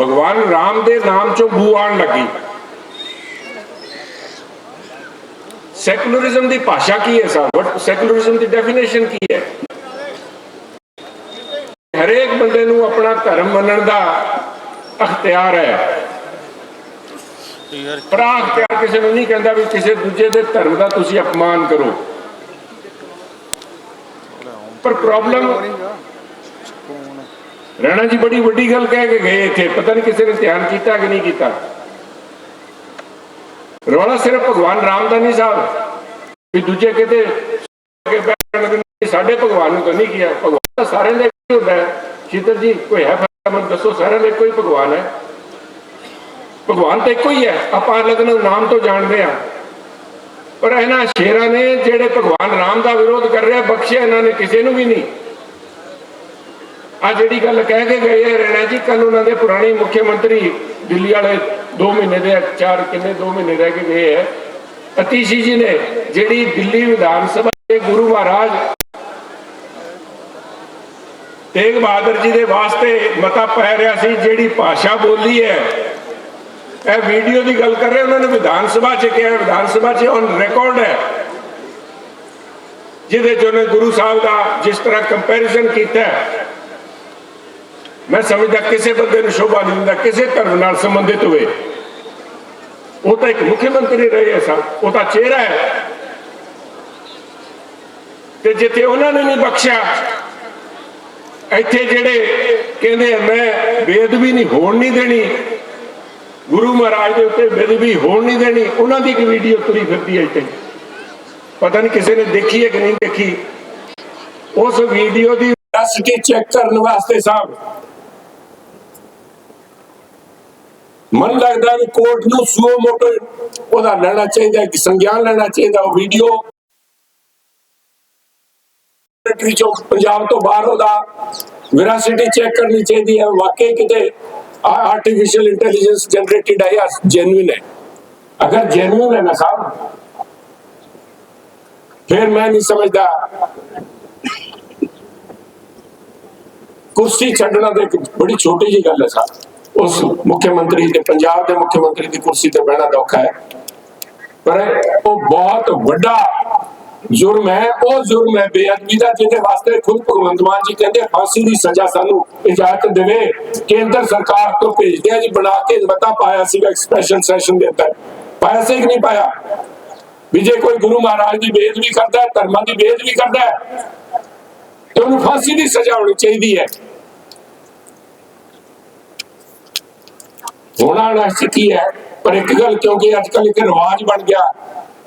ਭਗਵਾਨ ਰਾਮ ਦੇ ਨਾਮ ਚੋਂ ਬੂ ਆਉਣ ਲੱਗੀ। ਸੈਕੂਲਰਿਜ਼ਮ ਦੀ ਭਾਸ਼ਾ ਕੀ ਹੈ ਸਾਹਿਬ ਵਟ ਸੈਕੂਲਰਿਜ਼ਮ ਦੀ ਡੈਫੀਨੇਸ਼ਨ ਕੀ ਹੈ? ਹਰੇਕ ਬੰਦੇ ਨੂੰ ਆਪਣਾ ਧਰਮ ਮੰਨਣ ਦਾ ਅਖਤਿਆਰ ਹੈ। ਪਰ ਆਹ ਅਖਤਿਆਰ ਕਿਸੇ ਨੂੰ ਨਹੀਂ ਕਹਿੰਦਾ ਵੀ ਕਿਸੇ ਦੂਜੇ ਦੇ ਧਰਮ ਦਾ ਤੁਸੀਂ ਅਪਮਾਨ ਕਰੋ। ਪਰ ਪ੍ਰੋਬਲਮ ਰਾਣਾ ਜੀ ਬੜੀ ਵੱਡੀ ਗੱਲ ਕਹਿ ਕੇ ਗਏ ਇੱਥੇ, ਪਤਾ ਨਹੀਂ ਕਿਸੇ ਨੇ ਧਿਆਨ ਕੀਤਾ ਕਿ ਨਹੀਂ ਕੀਤਾ। ਰੌਲਾ ਸਿਰਫ ਭਗਵਾਨ ਰਾਮ ਦਾ ਨਹੀਂ ਸਾਹਿਬ। ਵੀ ਦੂਜੇ ਕਿਤੇ ਕਿ ਬੈਠਣ ਲੱਗੇ ਸਾਡੇ ਭਗਵਾਨ ਨੂੰ ਤਾਂ ਨਹੀਂ ਕੀਤਾ ਭਗਵਾਨ ਤਾਂ ਸਾਰਿਆਂ ਦਾ ਹੀ ਹੁੰਦਾ ਸ਼ੀਤਲ ਜੀ, ਕੋਈ ਹੈ ਫ਼ਰਕ ਮਤ ਦੱਸੋ, ਸਾਰਿਆਂ ਦਾ ਇੱਕੋ ਹੀ ਭਗਵਾਨ ਹੈ। ਭਗਵਾਨ ਤਾਂ ਇੱਕੋ ਹੀ ਹੈ। ਆਪਾਂ ਲਗਨ ਨਾਮ ਤੋਂ ਜਾਣਦੇ ਆ ਪਰ ਇਹਨਾਂ ਸ਼ੇਰਾਂ ਨੇ ਜਿਹੜੇ ਭਗਵਾਨ ਰਾਮ ਦਾ ਵਿਰੋਧ ਕਰ ਰਿਹਾ, ਬਖਸ਼ਿਆ ਇਹਨਾਂ ਨੇ ਕਿਸੇ ਨੂੰ ਵੀ ਨਹੀਂ। ਆ ਜਿਹੜੀ ਗੱਲ ਕਹਿ ਕੇ ਗਏ ਹੈ ਰੈਣਾ ਜੀ ਕੱਲ ਉਹਨਾਂ ਦੇ ਪੁਰਾਣੇ ਮੁੱਖ ਮੰਤਰੀ ਦਿੱਲੀ ਵਾਲੇ 2 ਮਹੀਨੇ ਦੇ ਚਾਰ ਕਿੰਨੇ 2 ਮਹੀਨੇ ਰਹਿ ਕੇ ਗਏ ਹੈ ਅਤੀਸ਼ੀ ਜੀ ਨੇ ਜਿਹੜੀ ਦਿੱਲੀ ਵਿਧਾਨ ਸਭਾ ਦੇ ਗੁਰੂ ਮਹਾਰਾਜ ਤੇਗ ਬਹਾਦਰ ਜੀ ਦੇ ਵਾਸਤੇ ਮਤਾ ਪੈ ਰਿਹਾ ਸੀ, ਜਿਹੜੀ ਭਾਸ਼ਾ ਬੋਲੀ ਹੈ, ਇਹ ਵੀਡੀਓ ਦੀ ਗੱਲ ਕਰ ਰਹੇ, ਉਹਨਾਂ ਨੇ ਵਿਧਾਨ ਸਭਾ 'ਚ ਕਿਹਾ, ਵਿਧਾਨ ਸਭਾ 'ਚ ਔਨ ਰਿਕਾਰਡ ਹੈ। ਜਿਹਦੇ 'ਚ ਉਹਨੇ ਗੁਰੂ ਸਾਹਿਬ ਦਾ ਜਿਸ ਤਰ੍ਹਾਂ ਕੰਪੈਰੀਜ਼ਨ ਕੀਤਾ ਮੈਂ ਸਮਝਦਾ ਕਿਸੇ ਬੰਦੇ ਨੂੰ ਸ਼ੋਭਾ ਨਹੀਂ ਦਿੰਦਾ, ਕਿਸੇ ਧਰਮ ਨਾਲ ਸੰਬੰਧਿਤ ਹੋਵੇ। ਉਹ ਤਾਂ ਇੱਕ ਮੁੱਖ ਮੰਤਰੀ ਰਹੇ ਐ ਸਾਹਿਬ ਉਹ ਤਾਂ ਚਿਹਰਾ ਹੈ। ਤੇ ਜਿੱਥੇ ਉਹਨਾਂ ਨੇ ਨਹੀਂ ਬਖਸ਼ਿਆ, ਇੱਥੇ ਜਿਹੜੇ ਕਹਿੰਦੇ ਮੈਂ ਬੇਦਬੀ ਨਹੀਂ, ਹੋਣ ਨਹੀਂ ਦੇਣੀ। ਗੁਰੂ ਮਹਾਰਾਜ ਦੇ ਉੱਤੇ ਬੇਦਬੀ ਹੋਣ ਨਹੀਂ ਦੇਣੀ, ਉਹਨਾਂ ਦੀ ਇੱਕ ਵੀਡੀਓ ਤੁਰੀ ਫਿਰਦੀ ਹੈ ਇੱਥੇ। ਪਤਾ ਨਹੀਂ ਕਿਸੇ ਨੇ ਦੇਖੀ ਹੈ ਕਿ ਨਹੀਂ ਦੇਖੀ। ਉਸ ਵੀਡੀਓ ਦੀ ਵੈਰਾਸਿਟੀ ਚੈੱਕ ਕਰਨ ਵਾਸਤੇ ਸਾਹਿਬ ਮਨ ਲੱਗਦਾ ਵੀ ਕੋਰਟ ਨੂੰ ਸੂਓ ਮੋਟੋ ਉਹਦਾ ਲੈਣਾ ਚਾਹੀਦਾ ਕਿ ਸੰਗਿਆਨ ਲੈਣਾ ਚਾਹੀਦਾ, ਉਹ ਵੀਡੀਓ ਚੋਂ ਪੰਜਾਬ ਤੋਂ ਬਾਹਰ ਉਹਦਾ ਵੈਰਾਸਿਟੀ ਚੈੱਕ ਕਰਨੀ ਚਾਹੀਦੀ ਹੈ। ਵਾਕਈ ਕਿਤੇ ਆਰਟੀਫੀਸ਼ੀਅਲ ਇੰਟੈਲੀਜੈਂਸ ਜਨਰੇਟਿਡ ਹੈ ਜਾਂ ਜੈਨੂਇਨ ਹੈ? ਅਗਰ ਜੈਨੂਇਨ ਹੈ ਨਾ ਸਾਹਿਬ, ਫਿਰ ਮੈਂ ਨਹੀਂ ਸਮਝਦਾ। ਕੁਰਸੀ ਛੱਡਣਾ ਤਾਂ ਇੱਕ ਬੜੀ ਛੋਟੀ ਜੀ ਗੱਲ ਹੈ ਸਾਹਿਬ। ਉਸ ਮੁੱਖ ਮੰਤਰੀ ਦੇ ਪੰਜਾਬ ਦੇ ਮੁੱਖ ਮੰਤਰੀ ਦੀ ਕੁਰਸੀ ਤੇ ਬਹਿਣਾ ਔਖਾ ਹੈ। ਪਰ ਉਹ ਬਹੁਤ ਵੱਡਾ ਜੁਰਮ ਹੈ। ਉਹ ਜੁਰਮ ਹੈ ਬੇਅਦਬੀ ਦਾ, ਜਿਹਦੇ ਵਾਸਤੇ ਖੁਦ ਭਗਵੰਤ ਮਾਨ ਜੀ ਕਹਿੰਦੇ, ਫਾਂਸੀ ਦੀ ਸਜ਼ਾ ਸਾਨੂੰ ਇਜਾਜ਼ਤ ਦੇਵੇ। ਕੇਂਦਰ ਸਰਕਾਰ ਤੋਂ ਭੇਜਦੇ ਆ ਜੀ, ਬਣਾ ਕੇ ਮਤਾ ਪਾਇਆ ਸੀਗਾ ਸਪੈਸ਼ਲ ਸੈਸ਼ਨ ਦੇ ਅੰਦਰ। ਪਾਇਆ ਸੀ ਕਿ ਨਹੀਂ ਪਾਇਆ? ਵੀ ਜੇ ਕੋਈ ਗੁਰੂ ਮਹਾਰਾਜ ਦੀ ਬੇਅਦਬੀ ਕਰਦਾ ਹੈ, ਧਰਮਾਂ ਦੀ ਬੇਅਦਬੀ ਕਰਦਾ ਹੈ, ਤੇ ਉਹਨੂੰ ਫਾਂਸੀ ਦੀ ਸਜ਼ਾ ਹੋਣੀ ਚਾਹੀਦੀ ਹੈ। ਹੋਣਾ ਨਾ ਕੀ ਹੈ? ਪਰ ਇੱਕ ਗੱਲ ਕਿਉਂਕਿ ਅੱਜ ਕੱਲ ਇੱਕ ਰਿਵਾਜ ਬਣ ਗਿਆ।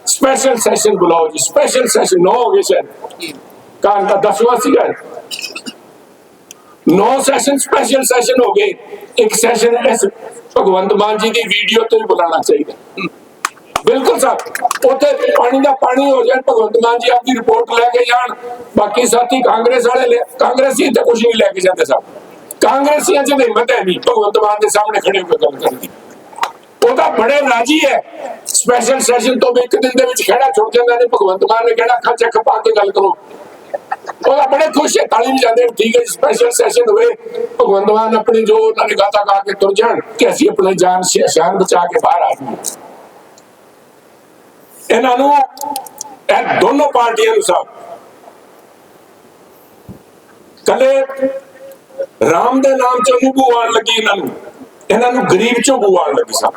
ਸਪੈਸ਼ਲ ਸੈਸ਼ਨ ਬੁਲਾਓ ਜੀ ਸਪੈਸ਼ਲ ਸੈਸ਼ਨ ਨੋ ਹੋ ਗਏ ਸਰ ਕਾਂ ਦਾ ਦਸਵਾਂ ਸੀਗਾ ਨੋ ਸੈਸ਼ਨ ਸਪੈਸ਼ਲ ਸੈਸ਼ਨ ਹੋ ਗਏ। ਇੱਕ ਸੈਸ਼ਨ ਇਸ ਭਗਵੰਤ ਮਾਨ ਜੀ ਦੀ ਵੀਡੀਓ ਤੇ ਵੀ ਬੁਲਾਉਣਾ ਚਾਹੀਦਾ। ਬਿਲਕੁਲ ਸਰ, ਉੱਥੇ ਪਾਣੀ ਦਾ ਪਾਣੀ ਹੋ ਜਾਣ ਭਗਵੰਤ ਮਾਨ ਜੀ ਆਪਣੀ ਰਿਪੋਰਟ ਲੈ ਕੇ ਜਾਣ। ਬਾਕੀ ਸਾਥੀ ਕਾਂਗਰਸ ਵਾਲੇ ਲੈ- ਕਾਂਗਰਸੀ ਤੇ ਕੁਝ ਨਹੀਂ ਲੈ ਕੇ ਜਾਂਦੇ ਸਾਹਿਬ ਕਾਂਗਰਸੀਆਂ ਚ ਹਿੰਮਤ ਹੈ ਨਹੀਂ, ਭਗਵੰਤ ਮਾਨ ਦੇ ਸਾਹਮਣੇ ਖੜੇ ਹੋ ਕੇ ਗੱਲ ਕਰਨ ਦੀ ਉਹ ਤਾਂ ਬੜੇ ਰਾਜੀ ਹੈ। ਸਪੈਸ਼ਲ ਸੈਸ਼ਨ ਤੋਂ ਵੀ ਇੱਕ ਦਿਨ ਦੇ ਵਿੱਚ ਖੜਾ ਛੁੱਟ ਜਾਂਦਾ ਨੇ ਭਗਵੰਤ ਮਾਨ ਨੇ ਕਿਹੜਾ ਖਾ ਚੱਕ ਪਾ ਕੇ ਗੱਲ ਕਰੋ। ਉਹ ਤਾਂ ਬੜੇ ਖੁਸ਼ ਹੈ, ਤਾਲੀ ਵਜਾਉਂਦੇ ਠੀਕ ਹੈ ਸਪੈਸ਼ਲ ਸੈਸ਼ਨ ਹੋਵੇ ਭਗਵੰਤ ਮਾਨ ਆਪਣੀ ਜੋ ਉਹਨਾਂ ਨੇ ਗਾਤਾ ਗਾ ਕੇ ਤੁਰ ਜਾਣ ਕਿ ਅਸੀਂ ਆਪਣੀ ਜਾਨ ਸ਼ਾਨ ਬਚਾ ਕੇ ਬਾਹਰ ਆ ਗਏ ਇਹਨਾਂ ਨੂੰ, ਇਹ ਦੋਨੋਂ ਪਾਰਟੀਆਂ ਨੂੰ ਸਭ ਕਲੇ ਰਾਮ ਦੇ ਨਾਮ ਚੋਂ ਨਹੀਂ ਬੂ ਲੱਗੀ ਇਹਨਾਂ ਨੂੰ। ਇਹਨਾਂ ਨੂੰ ਗਰੀਬ ਚੋਂ ਬੂ ਲੱਗੀ ਸਭ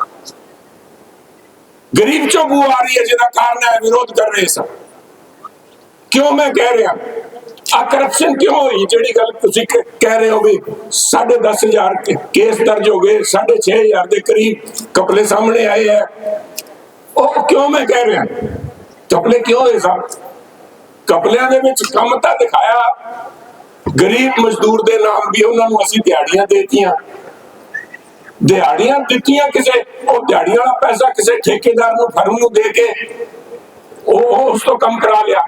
ਗਰੀਬ ਚੋਂ ਬੂ ਆ ਰਹੀ ਹੈ ਜਿਹਦਾ ਕਾਰਨ ਹੈ, ਵਿਰੋਧ ਕਰ ਰਹੇ ਸਨ। ਕਿਉਂ ਮੈਂ ਕਹਿ ਰਿਹਾ? ਆ ਕਰਪਸ਼ਨ ਕਿਉਂ ਹੋਈ? ਜਿਹੜੀ ਗੱਲ ਤੁਸੀਂ ਕਹਿ ਰਹੇ ਹੋ ਵੀ 10500 ਕੇਸ ਦਰਜ ਹੋ ਗਏ 6500 ਦੇ ਕਰੀਬ ਕਪਲੇ ਸਾਹਮਣੇ ਆਏ ਹੈ। ਉਹ ਕਿਉਂ ਮੈਂ ਕਹਿ ਰਿਹਾ? ਕਪਲੇ ਕਿਉਂ ਹੋਏ ਸਨ? ਕਪਲਿਆਂ ਦੇ ਵਿੱਚ ਕੰਮ ਤਾਂ ਦਿਖਾਇਆ। ਗਰੀਬ ਮਜ਼ਦੂਰ ਦੇ ਨਾਮ ਵੀ ਉਹਨਾਂ ਨੂੰ ਅਸੀਂ ਦਿਹਾੜੀਆਂ ਦੇਤੀਆਂ। ਦਿਹਾੜੀਆਂ ਦਿੱਤੀਆਂ ਕਿਸੇ, ਉਹ ਦਿਹਾੜੀਆਂ ਦਾ ਪੈਸਾ ਕਿਸੇ ਠੇਕੇਦਾਰ ਨੂੰ, ਫਰਮ ਨੂੰ ਦੇ ਕੇ ਉਹ ਉਸ ਤੋਂ ਕੰਮ ਕਰਾ ਲਿਆ।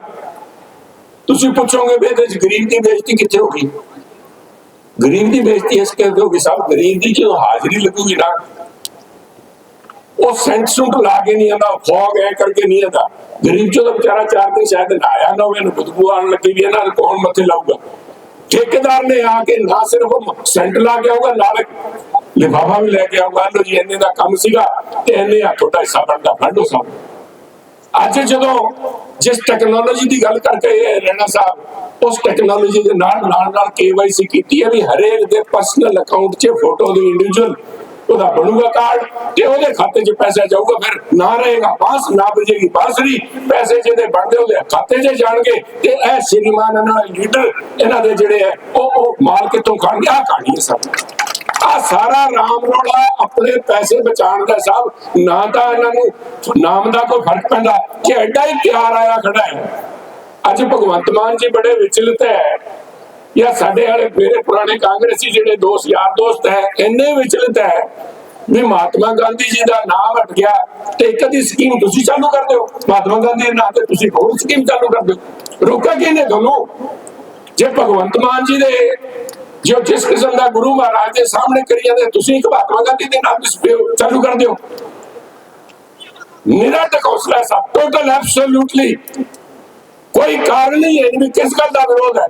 ਤੁਸੀਂ ਪੁੱਛੋਗੇ ਵੀ ਇਹਦੇ ਚ ਗਰੀਬ ਦੀ ਬੇਇੱਜ਼ਤੀ ਕਿੱਥੇ ਹੋ ਗਈ? ਗਰੀਬ ਦੀ ਬੇਇੱਜ਼ਤੀ ਇਸ ਕਰਕੇ ਹੋ ਗਈ ਸਾਹਿਬ, ਗਰੀਬ ਦੀ ਜਦੋਂ ਹਾਜ਼ਰੀ ਲੱਗੂਗੀ ਨਾ, ਉਹ ਸੈਂਟ ਨੂੰ ਲਾ ਕੇ ਨਹੀਂ ਆਂਦਾ ਫੌਗ ਐ ਕਰਕੇ ਨਹੀਂ ਆਂਦਾ ਗਰੀਬ ਚੋਂ ਵਿਚਾਰਾ ਚਾਰ ਦਿਨ ਸ਼ਾਇਦ ਨਹਾਇਆ ਨਾ ਹੋਵੇ ਇਹਨੂੰ ਬਦਬੂ ਆਉਣ ਲੱਗੀ ਵੀ ਇਹਨਾਂ ਨੂੰ ਕੌਣ ਮੱਥੇ ਲਾਊਗਾ। ਠੇਕੇਦਾਰ ਨੇ ਆ ਕੇ ਨਾ ਸਿਰਫ ਸੈਂਟ ਲਾ ਕੇ ਆਊਗਾ ਨਾਲ ਲਿਫਾਫਾ ਵੀ ਲੈ ਕੇ ਆਊਗਾ। ਲੋ ਜੀ, ਇੰਨੇ ਦਾ ਕੰਮ ਸੀਗਾ ਤੇ ਇੰਨੇ ਆ ਤੁਹਾਡਾ ਹਿੱਸਾ ਬਣਦਾ, ਫੜੋ ਸਾਹਿਬ ਅੱਜ ਜਦੋਂ ਜਿਸ ਟੈਕਨੋਲੋਜੀ ਦੀ ਗੱਲ ਕਰਕੇ ਇਹ ਸਾਹਿਬ, ਉਸ ਟੈਕਨੋਲੋਜੀ ਦੇ ਨਾਲ ਨਾਲ ਨਾਲ KYC ਕੀਤੀ ਹੈ ਵੀ ਹਰੇਕ ਦੇ ਪਰਸਨਲ ਅਕਾਊਂਟ 'ਚ ਫੋਟੋ ਦੀ ਇੰਡੀਵਿਜੂਅਲ ਉਹਦਾ ਬਣੂਗਾ ਕਾਰਡ ਤੇ ਉਹਦੇ ਖਾਤੇ 'ਚ ਪੈਸਾ ਜਾਊਗਾ, ਫਿਰ ਨਾ ਰਹੇਗਾ, ਬਾਸ ਨਾ ਬਜੇਗੀ ਬਾਸਰੀ ਪੈਸੇ ਜਿਹਦੇ ਬਣਦੇ, ਉਹਦੇ ਖਾਤੇ 'ਚ ਜਾਣਗੇ। ਤੇ ਇਹ ਸ਼੍ਰੀਮਾਨ ਇਹਨਾਂ ਲੀਡਰ ਇਹਨਾਂ ਦੇ ਜਿਹੜੇ ਹੈ, ਉਹ ਉਹ ਮਾਲ ਕਿੱਥੋਂ ਖਾਣਗੇ? ਆ ਕਹਾਣੀ ਹੈ ਸਭ ਆ ਸਾਰਾ ਰਾਮ ਰੋਲਾ ਆਪਣੇ ਪੈਸੇ ਬਚਾਉਣ ਦਾ ਸਾਹਿਬ ਨਾ ਤਾਂ ਇਹਨਾਂ ਨੂੰ ਨਾਮ ਦਾ ਕੋਈ ਫ਼ਰਕ ਪੈਂਦਾ। ਕਿ ਐਡਾ ਹੀ ਪਿਆਰ ਆਇਆ ਖੜਾ ਹੈ, ਅੱਜ ਭਗਵੰਤ ਮਾਨ ਜੀ ਬੜੇ ਵਿਚਲਿਤ ਹੈ। ਜਾਂ ਸਾਡੇ ਵਾਲੇ ਮੇਰੇ ਪੁਰਾਣੇ ਕਾਂਗਰਸੀ ਜਿਹੜੇ ਦੋਸਤ, ਯਾਰ ਦੋਸਤ ਹੈ, ਇੰਨੇ ਵਿਚਲਿਤ ਹੈ ਵੀ ਮਹਾਤਮਾ ਗਾਂਧੀ ਜੀ ਦਾ ਨਾਮ ਹਟ ਗਿਆ ਤੇ ਇੱਕ ਦੀ ਸਕੀਮ ਤੁਸੀਂ ਚਾਲੂ ਕਰ ਦਿਓ। ਮਹਾਤਮਾ ਗਾਂਧੀ ਦੇ ਨਾਂ ਤੇ ਤੁਸੀਂ ਹੋਰ ਸਕੀਮ ਚਾਲੂ ਕਰ ਦਿਓ। ਰੋਕਾ ਕਿਹਨੇ ਤੁਹਾਨੂੰ? ਜੇ ਭਗਵੰਤ ਮਾਨ ਜੀ ਦੇ, ਜੋ ਜਿਸ ਕਿਸਮ ਦਾ ਗੁਰੂ ਮਹਾਰਾਜ ਦੇ ਸਾਹਮਣੇ ਕਰੀ ਜਾਂਦੇ, ਤੁਸੀਂ ਇੱਕ ਮਹਾਤਮਾ ਗਾਂਧੀ ਦੇ ਨਾਮ ਤੇ ਚਾਲੂ ਕਰ ਦਿਓ। ਨਿਰਾਟਕ ਹੌਸਲਾ ਸਭ ਟੋਟਲ ਐਬਸੋਲੂਟਲੀ ਕੋਈ ਕਾਰਨ ਨਹੀਂ ਹੈ ਵੀ ਕਿਸ ਗੱਲ ਦਾ ਵਿਰੋਧ ਹੈ।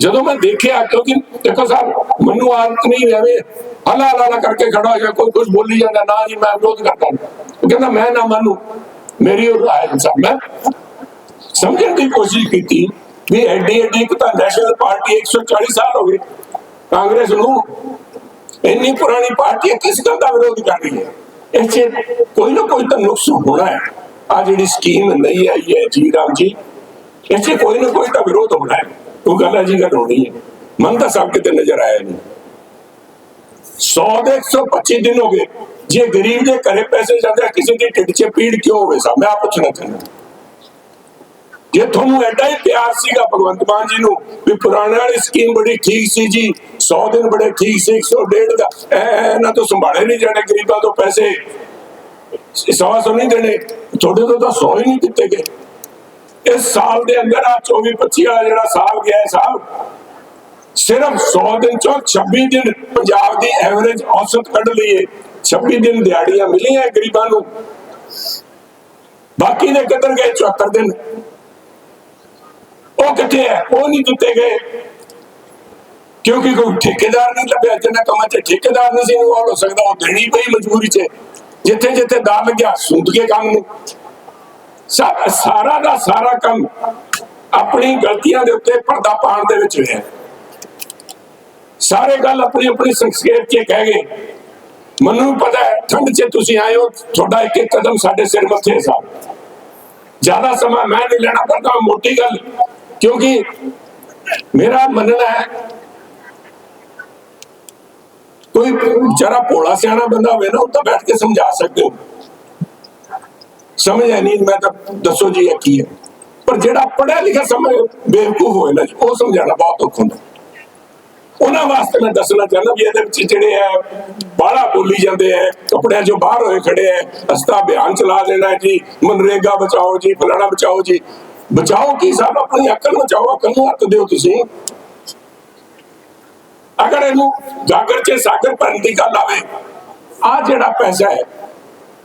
ਜਦੋਂ ਮੈਂ ਦੇਖਿਆ ਕਿਉਂਕਿ ਦੇਖੋ ਸਾਹਿਬ ਮੈਨੂੰ ਆਦਤ ਨਹੀਂ ਐਵੇਂ ਹਲਾ ਹਲਾ ਕਰਕੇ ਖੜਾ ਹੋ ਜਾ ਕੋਈ ਕੁਝ ਬੋਲੀ ਜਾਂਦਾ ਨਾ ਜੀ ਮੈਂ ਵਿਰੋਧ ਕਰਦਾ। ਉਹ ਕਹਿੰਦਾ ਮੈਂ ਨਾ ਮੰਨੂ ਮੇਰੀ ਉਹ ਰਾਏ ਅਨੁਸਾਰ ਮੈਂ ਸਮਝਣ ਦੀ ਕੋਸ਼ਿਸ਼ ਕੀਤੀ ਵੀ ਐਡੀ ਐਡੀ ਇੱਕ ਤਾਂ ਨੈਸ਼ਨਲ ਪਾਰਟੀ 140 ਸਾਲ ਹੋ ਗਏ। ਕਾਂਗਰਸ ਨੂੰ ਇੰਨੀ ਪੁਰਾਣੀ ਪਾਰਟੀ ਹੈ, ਕਿਸ ਗੱਲ ਦਾ ਵਿਰੋਧ ਕਰ ਰਹੀ ਹੈ? ਇਸ 'ਚ ਕੋਈ ਨਾ ਕੋਈ ਤਾਂ ਨੁਕਸ ਹੋਣਾ ਹੈ। ਆ ਜਿਹੜੀ ਸਕੀਮ ਨਹੀਂ ਆਈ ਹੈ ਜੀ ਰਾਮ ਜੀ ਇਸ 'ਚ ਕੋਈ ਨਾ ਕੋਈ ਤਾਂ ਵਿਰੋਧ ਹੋਣਾ ਹੈ। ਉਹ ਗੱਲ ਹੈ ਜੀ ਗੱਲ ਹੋਣੀ ਹੈ ਮਨ ਤਾਂ ਸਭ ਕਿਤੇ ਨਜ਼ਰ ਆਇਆ ਨਹੀਂ। 100 ਦੇ 125 ਦਿਨ ਹੋ ਗਏ। ਜੇ ਗਰੀਬ ਦੇ ਘਰੇ ਪੈਸੇ ਜਾਂਦੇ ਆ, ਕਿਸੇ ਦੀ ਢਿੱਡ 'ਚ ਪੀੜ ਕਿਉਂ ਹੋਵੇ ਸਾਹਿਬ ਮੈਂ ਆ ਪੁੱਛਣਾ ਚਾਹੁੰਦਾ। ਜੇ ਤੁਹਾਨੂੰ ਐਡਾ ਹੀ ਪਿਆਰ ਸੀਗਾ ਭਗਵੰਤ ਮਾਨ ਜੀ ਨੂੰ ਵੀ ਪੁਰਾਣੇ ਵਾਲੀ ਸਕੀਮ ਬੜੀ ਠੀਕ ਸੀ ਜੀ 100 ਦਿਨ ਬੜੇ ਠੀਕ ਸੀ 101 ਦਾ ਇਹ- ਇਹ ਇਹਨਾਂ ਤੋਂ ਸੰਭਾਲੇ ਨਹੀਂ ਜਾਣੇ ਗਰੀਬਾਂ ਤੋਂ ਪੈਸੇ। ਸਵਾ ਸੌ ਨਹੀਂ ਦੇਣੇ। ਤੁਹਾਡੇ ਤੋਂ ਤਾਂ 100 ਹੀ ਨਹੀਂ ਦਿੱਤੇ ਗਏ। ਇਸ ਸਾਲ ਦੇ ਅੰਦਰ ਆ 24 25 ਵਾਲਾ ਜਿਹੜਾ ਸਾਲ ਗਿਆ ਹੈ ਸਾਹਿਬ ਸਿਰਫ 100 ਦਿਨ ਚੋਂ 26 ਦਿਨ ਪੰਜਾਬ ਦੀ ਐਵਰੇਜ ਔਸਤ ਕੱਢ ਲਈਏ 26 ਦਿਨ ਦਿਹਾੜੀਆਂ ਮਿਲੀਆਂ ਗਰੀਬਾਂ ਨੂੰ। ਬਾਕੀ ਦੇ ਕਿੱਧਰ ਗਏ? 74 ਦਿਨ। ਉਹ ਕਿੱਥੇ ਹੈ? ਉਹ ਨਹੀਂ ਦਿੱਤੇ ਗਏ। ਕਿਉਂਕਿ ਕੋਈ ਠੇਕੇਦਾਰ ਨਹੀਂ ਲੱਭਿਆ ਜਿਹਨਾਂ ਕੰਮਾਂ 'ਚ ਠੇਕੇਦਾਰ ਨਹੀਂ ਸੀ, ਉਹ ਹੋ ਸਕਦਾ ਉਹ ਦੇਣੀ ਪਈ ਮਜਬੂਰੀ 'ਚ। ਜਿੱਥੇ ਜਿੱਥੇ ਦਾਰ ਲੱਗਿਆ ਸੁੰਦ ਕੇ ਕੰਮ ਨੂੰ। ਸਾਰਾ ਦਾ ਸਾਰਾ ਕੰਮ ਆਪਣੀ ਗਲਤੀਆਂ ਦੇ ਉੱਤੇ ਪਰਦਾ ਪਾਉਣ ਦੇ ਵਿੱਚ ਹੋਇਆ। ਸਾਰੇ ਗੱਲ ਆਪਣੀ ਆਪਣੀ ਸੰਖੇਪ 'ਚ ਕਹਿ ਗਏ। ਮੈਨੂੰ ਪਤਾ ਹੈ, ਠੰਡ 'ਚ ਤੁਸੀਂ ਆਏ ਹੋ, ਤੁਹਾਡਾ ਇੱਕ ਇੱਕ ਕਦਮ ਸਾਡੇ ਸਿਰ ਮੱਥੇ ਹੈ ਸਾਹਿਬ ਜ਼ਿਆਦਾ ਸਮਾਂ ਮੈਂ ਨਹੀਂ ਲੈਣਾ ਪਰ ਮੋਟੀ ਗੱਲ, ਕਿਉਂਕਿ ਮੇਰਾ ਮੰਨਣਾ ਹੈ, ਕੋਈ ਵਿਚਾਰਾ ਭੋਲਾ ਸਿਆਣਾ ਬੰਦਾ ਹੋਵੇ ਨਾ, ਉਹ ਤਾਂ ਬੈਠ ਕੇ ਸਮਝਾ ਸਕਦੇ ਹੋ। ਸਮਝ ਆ ਨਹੀਂ, ਮੈਂ ਤਾਂ ਦੱਸੋ ਜੀ ਇਹ ਕੀ ਹੈ। ਪਰ ਜਿਹੜਾ ਪੜਿਆ ਲਿਖਿਆ ਸਮਝ ਬੇਵਕੂਫ ਹੋਏ ਨਾ ਉਹ ਸਮਝਾਉਣਾ ਬਹੁਤ ਔਖਾ ਹੁੰਦਾ। ਉਹਨਾਂ ਵਾਸਤੇ ਮੈਂ ਦੱਸਣਾ ਚਾਹੁੰਦਾ ਵੀ ਇਹਦੇ ਵਿੱਚ ਜਿਹੜੇ ਆ, ਬਾਹਲਾ ਬੋਲੀ ਜਾਂਦੇ ਆ, ਕੱਪੜਿਆਂ ਚੋਂ ਬਾਹਰ ਹੋਏ ਖੜੇ ਆ ਅਸਤਾ ਅਭਿਆਨ ਚਲਾ ਦੇਣਾ ਹੈ ਜੀ, ਮਨਰੇਗਾ ਬਚਾਓ ਜੀ, ਫਲਾਣਾ ਬਚਾਓ ਜੀ। ਬਚਾਓ ਕੀ ਸਾਹਿਬ, ਆਪਣੀ ਅਕਲ ਬਚਾਓ ਅਕਲ ਨੂੰ ਹੱਥ ਦਿਓ ਤੁਸੀਂ। ਅਗਰ ਇਹਨੂੰ ਗਾਗਰ 'ਚ ਸਾਗਰ ਭਰਨ ਦੀ ਗੱਲ ਆਵੇ ਆ ਜਿਹੜਾ ਪੈਸਾ ਹੈ,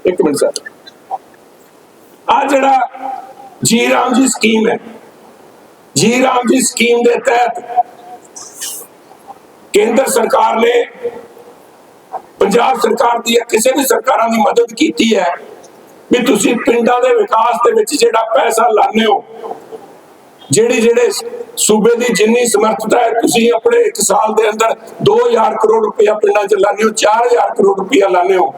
ਇੱਕ ਮਿੰਟ ਸਰ। ਆ ਜਿਹੜਾ ਜੀ ਰਾਮ ਜੀ ਸਕੀਮ ਹੈ, ਜੀ ਰਾਮ ਜੀ ਸਕੀਮ ਦੇ ਤਹਿਤ ਕੇਂਦਰ ਸਰਕਾਰ ਨੇ ਪੰਜਾਬ ਸਰਕਾਰ ਦੀ ਜਾਂ ਕਿਸੇ ਵੀ ਸਰਕਾਰਾਂ ਦੀ ਮਦਦ ਕੀਤੀ ਹੈ ਵੀ ਤੁਸੀਂ ਪਿੰਡਾਂ ਦੇ ਵਿਕਾਸ ਦੇ ਵਿੱਚ ਜਿਹੜਾ ਪੈਸਾ ਲਾਣੇ ਹੋ, ਜਿਹੜੀ ਜਿਹੜੇ ਸੂਬੇ ਦੀ ਜਿੰਨੀ ਸਮਰੱਥਾ ਹੈ, ਤੁਸੀਂ ਆਪਣੇ ਇੱਕ ਸਾਲ ਦੇ ਅੰਦਰ 2000 ਕਰੋੜ ਰੁਪਇਆ ਪਿੰਡਾਂ 'ਚ ਲਾਣੇ ਹੋ 4000 ਕਰੋੜ ਰੁਪਇਆ ਲਾਣੇ ਹੋ,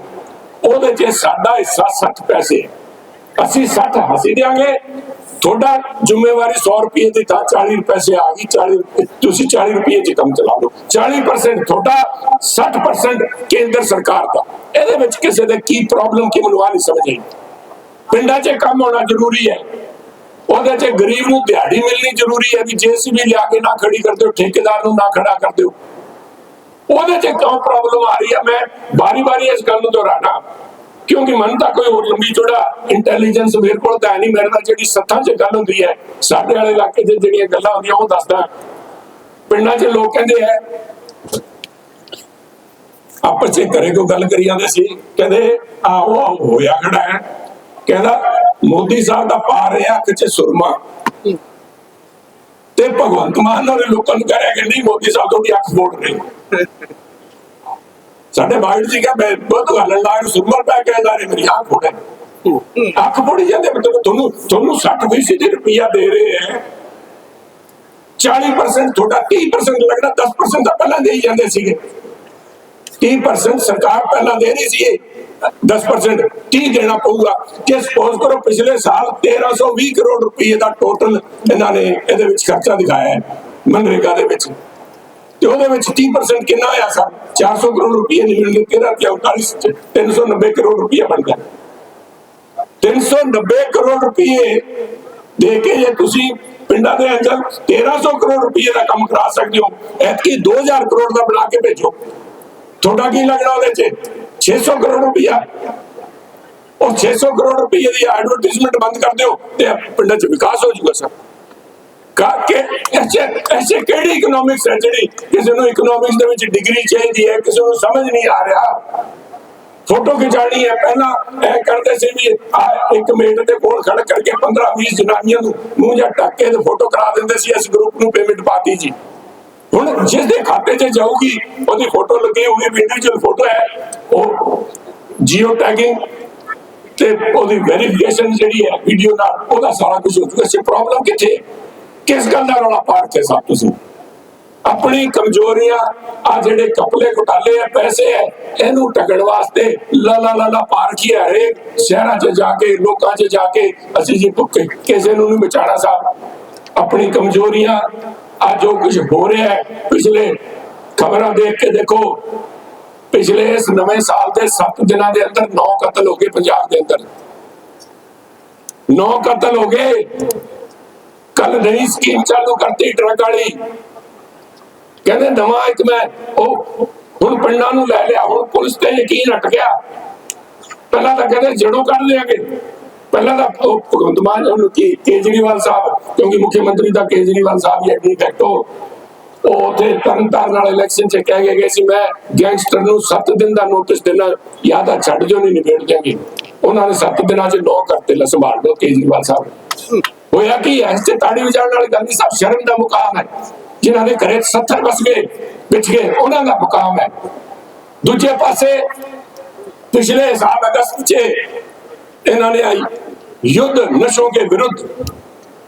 ਉਹਦੇ 'ਚ ਸਾਡਾ ਹਿੱਸਾ 60 ਪੈਸੇ ਹੈ। ਅਸੀਂ 60 ਹਸੀ ਦਿਆਂਗੇ। ਤੁਹਾਡਾ ਜ਼ਿੰਮੇਵਾਰੀ 100 ਰੁਪਏ ਦੀ ਤਾਂ 40 ਪੈਸੇ ਆ ਗਈ 40 ਤੁਸੀਂ 40 ਰੁਪਏ 'ਚ ਕੰਮ ਚਲਾ ਲਓ। 40% ਤੁਹਾਡਾ 60% ਕੇਂਦਰ ਸਰਕਾਰ ਦਾ। ਇਹਦੇ ਵਿੱਚ ਕਿਸੇ ਦੇ ਕੀ ਪ੍ਰੋਬਲਮ ਕੀ ਮੈਨੂੰ ਨਹੀਂ ਸਮਝ ਪਿੰਡਾਂ 'ਚ ਕੰਮ ਹੋਣਾ ਜ਼ਰੂਰੀ ਹੈ। ਉਹਦੇ 'ਚ ਗਰੀਬ ਨੂੰ ਦਿਹਾੜੀ ਮਿਲਣੀ ਜ਼ਰੂਰੀ ਹੈ ਵੀ ਜੇਸੀਬੀ ਲਿਆ ਕੇ ਨਾ ਖੜੀ ਕਰ ਦਿਓ, ਠੇਕੇਦਾਰ ਨੂੰ ਨਾ ਖੜਾ ਕਰ ਦਿਓ। ਉਹਦੇ 'ਚ ਕਿਉਂ ਪ੍ਰੋਬਲਮ ਆ ਰਹੀ ਹੈ? ਮੈਂ ਬਾਰੀ-ਬਾਰੀ ਇਸ ਗੱਲ ਨੂੰ ਦੁਹਰਾਣਾ। ਕਿਉਂਕਿ ਮਨ ਤਾਂ ਕੋਈ ਹੋਰ ਲੰਬੀ ਚੌੜਾ ਇੰਟੈਲੀਜੈਂਸ ਮੇਰੇ ਕੋਲ ਤਾਂ ਨਹੀਂ, ਮੇਰੇ ਨਾਲ ਜਿਹੜੀ ਸੱਥਾਂ 'ਚ ਗੱਲ ਹੁੰਦੀ ਹੈ, ਸਾਡੇ ਵਾਲੇ ਇਲਾਕੇ 'ਚ ਜਿਹੜੀਆਂ ਗੱਲਾਂ ਹੁੰਦੀਆਂ ਉਹ ਦੱਸਦਾ। ਪਿੰਡਾਂ 'ਚ ਲੋਕ ਕਹਿੰਦੇ ਹੈ ਆਪਸ 'ਚ ਘਰੇ ਕੋ ਗੱਲ ਕਰੀ ਜਾਂਦੇ ਸੀ, ਕਹਿੰਦੇ, ਆਹੋ ਆਹੋ, ਹੋਇਆ ਖੜਾ ਹੈ? ਕਹਿੰਦਾ, ਮੋਦੀ ਸਾਹਿਬ ਦਾ ਪਾ ਰਿਹਾ ਅੱਖ 'ਚ ਸੁਰਮਾ। ਤੇ ਭਗਵੰਤ ਮਾਨ ਨੇ ਲੋਕਾਂ ਨੂੰ ਕਹਿ ਰਿਹਾ ਕਿ ਨਹੀਂ, ਮੋਦੀ ਸਾਹਿਬ ਤੁਹਾਡੀ ਅੱਖ ਫੋੜ ਰਹੇ। ਸਾਡੇ ਮਾਈਂਡ ਜੀ ਕਿ ਮੈਂ ਬਹੁਤ ਹੱਲਣ ਲੱਗ ਸੁਰਮਰ ਪੈ ਕੇ ਲਾਰੇ ਮੇਰੀ ਅੱਖ ਫੋੜੇ ਅੱਖ ਫੋੜੀ ਜਾਂਦੇ ਮਤਲਬ ਤੁਹਾਨੂੰ ਤੁਹਾਨੂੰ 60 ਫੀਸਦੀ ਰੁਪਈਆ ਦੇ ਰਹੇ ਹੈ। 40% ਤੁਹਾਡਾ 30% ਲੱਗਣਾ 10% ਤਾਂ ਪਹਿਲਾਂ ਦੇ ਹੀ ਜਾਂਦੇ ਸੀਗੇ। 30% ਸਰਕਾਰ ਪਹਿਲਾਂ ਦੇ ਰਹੀ ਸੀ 10% 30 ਦੇਣਾ ਪਊਗਾ। ਕਿ ਸਪੋਜ਼ ਕਰੋ ਪਿਛਲੇ ਸਾਲ 1320 ਕਰੋੜ ਰੁਪਏ ਦਾ ਟੋਟਲ ਇਹਨਾਂ ਨੇ ਇਹਦੇ ਵਿੱਚ ਖਰਚਾ ਦਿਖਾਇਆ ਹੈ ਮਨਰੇਗਾ ਦੇ ਵਿੱਚ। ਤੇ ਉਹਦੇ ਵਿੱਚ 30% ਕਿੰਨਾ ਆਇਆ ਸਰ? 400 ਕਰੋੜ ਰੁਪਏ ਨਹੀਂ ਮਿਲਦੇ ਕਿਹਦਾ ਕਿ 39 390 ਕਰੋੜ ਰੁਪਏ ਬਣ ਗਿਆ। 390 ਕਰੋੜ ਰੁਪਏ ਦੇ ਕੇ ਜੇ ਤੁਸੀਂ ਪਿੰਡਾਂ ਦੇ ਅੰਦਰ 1300 ਕਰੋੜ ਰੁਪਏ ਦਾ ਕੰਮ ਕਰਾ ਸਕਦੇ ਹੋ, ਐਤਕੀ 2000 ਕਰੋੜ ਦਾ ਬਣਾ ਕੇ ਭੇਜੋ। ਤੁਹਾਡਾ ਕੀ ਲੱਗਣਾ ਉਹਦੇ ਚ? 600 ਕਰੋੜ ਰੁਪਇਆ। ਉਹ 600 ਕਰੋੜ ਰੁਪਏ ਦੀ ਐਡਵਰਟਾਈਜ਼ਮੈਂਟ ਬੰਦ ਕਰ ਦਿਓ ਤੇ ਪਿੰਡਾਂ 'ਚ ਵਿਕਾਸ ਹੋ ਜਾਊਗਾ ਸਰ। ਕਾ ਕਿ ਐਸੇ ਕਿਹੜੀ ਇਕਨੋਮਿਕਸ ਹੈ ਜਿਹੜੀ ਕਿਸੇ ਨੂੰ ਇਕਨੋਮਿਕਸ ਦੇ ਵਿੱਚ ਡਿਗਰੀ ਚਾਹੀਦੀ ਹੈ, ਕਿਸੇ ਨੂੰ ਸਮਝ ਨਹੀਂ ਆ ਰਿਹਾ? ਫੋਟੋ ਖਿਚਾਣੀ ਹੈ, ਪਹਿਲਾਂ ਇਹ ਕਰਦੇ ਸੀ ਵੀ ਇੱਕ ਮਿੰਟ ਦੇ ਕੋਲ ਖੜ ਕਰਕੇ 15 20 ਜਨਾਨੀਆਂ ਨੂੰ ਮੂੰਹ ਜਾਂ ਢੱਕ ਤੇ ਫੋਟੋ ਕਰਾ ਦਿੰਦੇ ਸੀ ਇਸ ਗਰੁੱਪ ਨੂੰ ਪੇਮੈਂਟ ਪਾਤੀ ਜੀ। ਹੁਣ ਜਿਸ ਦੇ ਖਾਤੇ 'ਚ ਜਾਊਗੀ, ਉਹਦੀ ਫੋਟੋ ਲੱਗੀ ਹੋਊਗੀ ਇੰਡੀਵਿਜੂਅਲ ਫੋਟੋ ਹੈ। ਉਹ ਜੀਓ ਟੈਗਿੰਗ ਤੇ ਉਹਦੀ ਵੈਰੀਫਿਕੇਸ਼ਨ ਜਿਹੜੀ ਹੈ ਵੀਡੀਓ ਨਾਲ ਉਹਦਾ ਸਾਰਾ ਕੁਝ ਹੋ ਚੁੱਕਾ ਸੇ ਪ੍ਰੋਬਲਮ ਕਿੱਥੇ? ਕਿਸ ਗੱਲ ਦਾ ਰੌਲਾ ਪਾ ਕੇ ਸਭ ਤੁਸੀਂ? ਆਪਣੀ ਕਮਜ਼ੋਰੀਆਂ, ਆ ਜਿਹੜੇ ਕਪਲੇ ਘੁਟਾਲੇ ਆ, ਪੈਸੇ ਹੈ ਇਹਨੂੰ ਟਕਣ ਵਾਸਤੇ ਲਾ ਲਾ ਲਾ ਲਾ ਪਾਰ ਕੀ ਹੈ ਹਰੇਕ ਸ਼ਹਿਰਾਂ 'ਚ ਜਾ ਕੇ, ਲੋਕਾਂ 'ਚ ਜਾ ਕੇ ਅਸੀਂ ਜੀ ਭੁੱਖੇ, ਕਿਸੇ ਨੂੰ ਨਹੀਂ ਬਚਾਣਾ ਸਾਹਿਬ ਆਪਣੀ ਕਮਜ਼ੋਰੀਆਂ ਆ ਜੋ ਕੁਝ ਹੋ ਰਿਹਾ ਹੈ, ਪਿਛਲੇ ਖਬਰਾਂ ਦੇਖ ਕੇ ਦੇਖੋ, ਪਿਛਲੇ ਇਸ ਨਵੇਂ ਸਾਲ ਦੇ 7 ਦਿਨਾਂ ਦੇ ਅੰਦਰ 9 ਕਤਲ ਹੋ ਗਏ ਪੰਜਾਬ ਦੇ ਅੰਦਰ। 9 ਕਤਲ ਹੋ ਗਏ। ਕੱਲ ਨਈ ਸਕੀਮ ਚਾਲੂ ਕਰਤੀ ਟਰੱਕ ਵਾਲੀ। ਕਹਿੰਦੇ ਨਵਾਂ ਇੱਕ ਮੈਂ ਉਹ ਹੁਣ ਪਿੰਡਾਂ ਨੂੰ ਲੈ ਲਿਆ, ਹੁਣ ਪੁਲਿਸ ਤੇ ਯਕੀਨ ਹਟ ਗਿਆ। ਪਹਿਲਾਂ ਤਾਂ ਕਹਿੰਦੇ ਜੜੋਂ ਕੱਢ ਲਿਆਗੇ। ਪਹਿਲਾਂ ਤਾਂ ਭਗਵੰਤ ਮਾਨ ਉਹਨੂੰ ਕੀ ਕੇਜਰੀਵਾਲ ਸਾਹਿਬ, ਕਿਉਂਕਿ ਮੁੱਖ ਮੰਤਰੀ ਦਾ ਕੇਜਰੀਵਾਲ ਸਾਹਿਬ ਹੀ ਐਡੀ ਫੈਕਟੋ ਉਹ। ਉਥੇ ਤਰਨਤਾਰਨ ਨਾਲ ਇਲੈਕਸ਼ਨ ਚ ਕਹਿ ਕੇ ਗਏ ਸੀ, ਮੈਂ ਗੈਂਗਸਟਰ ਨੂੰ 7 ਦਿਨ ਦਾ ਨੋਟਿਸ ਦੇਣਾ, ਜਾਂ ਤਾਂ ਛੱਡ ਜੋ ਨਹੀਂ ਨਿਬੇੜ ਦਿਆਂਗੇ। ਉਹਨਾਂ ਨੇ 7 ਦਿਨਾਂ ਚ ਨੌ ਕਰਤੇ ਲੈ ਸੰਭਾਲ ਲਓ, ਕੇਜਰੀਵਾਲ ਸਾਹਿਬ। ਹੋਇਆ ਕੀ ਇਹ ਇਸ ਤੇ ਤਾੜੀ ਵਜਾਉਣ ਵਾਲੀ ਗੱਲ ਨਹੀਂ ਸਭ ਸ਼ਰਮ ਦਾ ਮੁਕਾਮ ਹੈ। ਜਿਨ੍ਹਾਂ ਦੇ ਘਰੇ 70 ਬਸ ਗਏ ਵਿਚ ਗਏ ਉਹਨਾਂ ਦਾ ਮੁਕਾਮ ਹੈ। ਦੂਜੇ ਪਾਸੇ ਪਿਛਲੇ ਸਾਲ ਅਗਸਤ 'ਚ ਇਹਨਾਂ ਨੇ ਆਈ ਯੁੱਧ ਨਸ਼ੋਂ ਦੇ ਵਿਰੁੱਧ